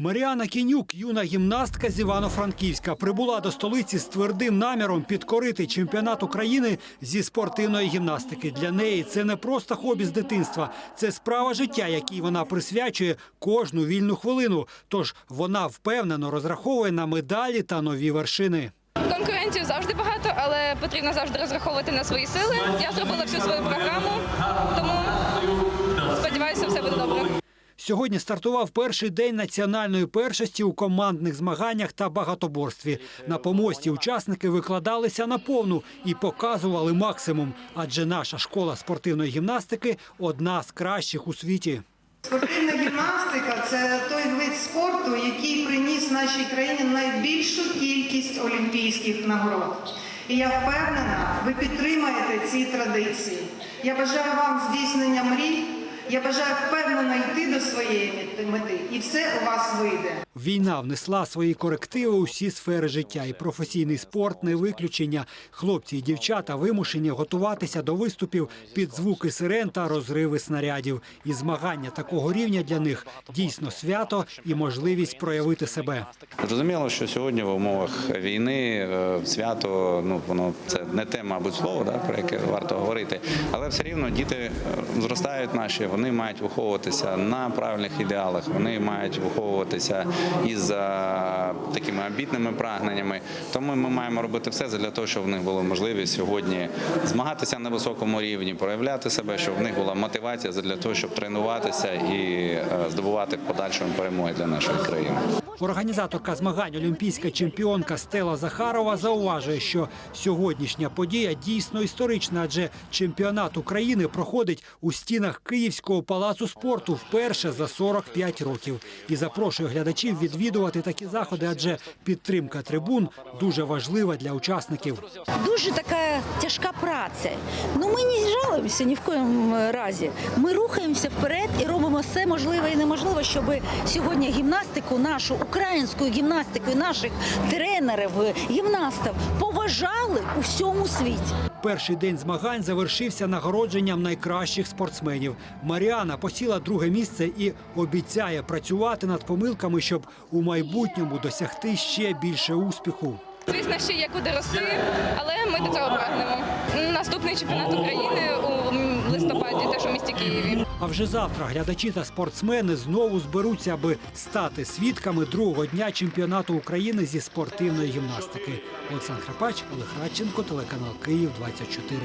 Маріана Кінюк, юна гімнастка з Івано-Франківська, прибула до столиці з твердим наміром підкорити чемпіонат України зі спортивної гімнастики. Для неї це не просто хобі з дитинства, це справа життя, якій вона присвячує кожну вільну хвилину. Тож вона впевнено розраховує на медалі та нові вершини. Конкурентів завжди багато, але потрібно завжди розраховувати на свої сили. Я зробила всю свою програму, тому сподіваюся, все буде добре. Сьогодні стартував перший день національної першості у командних змаганнях та багатоборстві. На помості учасники викладалися на повну і показували максимум, адже наша школа спортивної гімнастики одна з кращих у світі. Спортивна гімнастика це той вид спорту, який приніс нашій країні найбільшу кількість олімпійських нагород. І я впевнена, ви підтримаєте ці традиції. Я бажаю вам здійснення мрій. Я бажаю впевнено йти до своєї мети, і все у вас вийде. Війна внесла свої корективи у всі сфери життя, і професійний спорт не виключення. Хлопці і дівчата вимушені готуватися до виступів під звуки сирен та розриви снарядів. І змагання такого рівня для них дійсно свято і можливість проявити себе. Зрозуміло, що сьогодні в умовах війни е, свято, ну воно це не те, мабуть, слово, да, про яке варто говорити, але все рівно діти е, зростають наші, вони мають виховуватися на правильних ідеалах, вони мають виховуватися із е, такими амбітними прагненнями. Тому ми маємо робити все для того, щоб в них була можливість сьогодні змагатися на високому рівні, проявляти себе, щоб в них була мотивація для того, щоб тренуватися і е, здобувати в подальшому перемоги для нашої країни. Організаторка змагань олімпійська чемпіонка Стела Захарова зауважує, що сьогоднішня подія дійсно історична, адже чемпіонат України проходить у стінах Київського палацу спорту вперше за 45 років. І запрошує глядачів відвідувати такі заходи, адже підтримка трибун дуже важлива для учасників. Дуже така тяжка праця. Ну ми не жалуємося ні в коєму разі. Ми рухаємося вперед і робимо все можливе і неможливе, щоб сьогодні гімнастику, нашу українську гімнастику, і наших тренерів, гімнастів поважали у всьому світі. Перший день змагань завершився нагородженням найкращих спортсменів. Маріана посіла друге місце і обіцяє працювати над помилками, щоб у майбутньому досягти ще більше успіху. Звісно, ще є куди рости, але ми до цього прагнемо. Наступний чемпіонат України у листопаді, теж у місті Києві. А вже завтра глядачі та спортсмени знову зберуться, аби стати свідками другого дня чемпіонату України зі спортивної гімнастики. Олександр Храпач, Олег Радченко, телеканал Київ 24.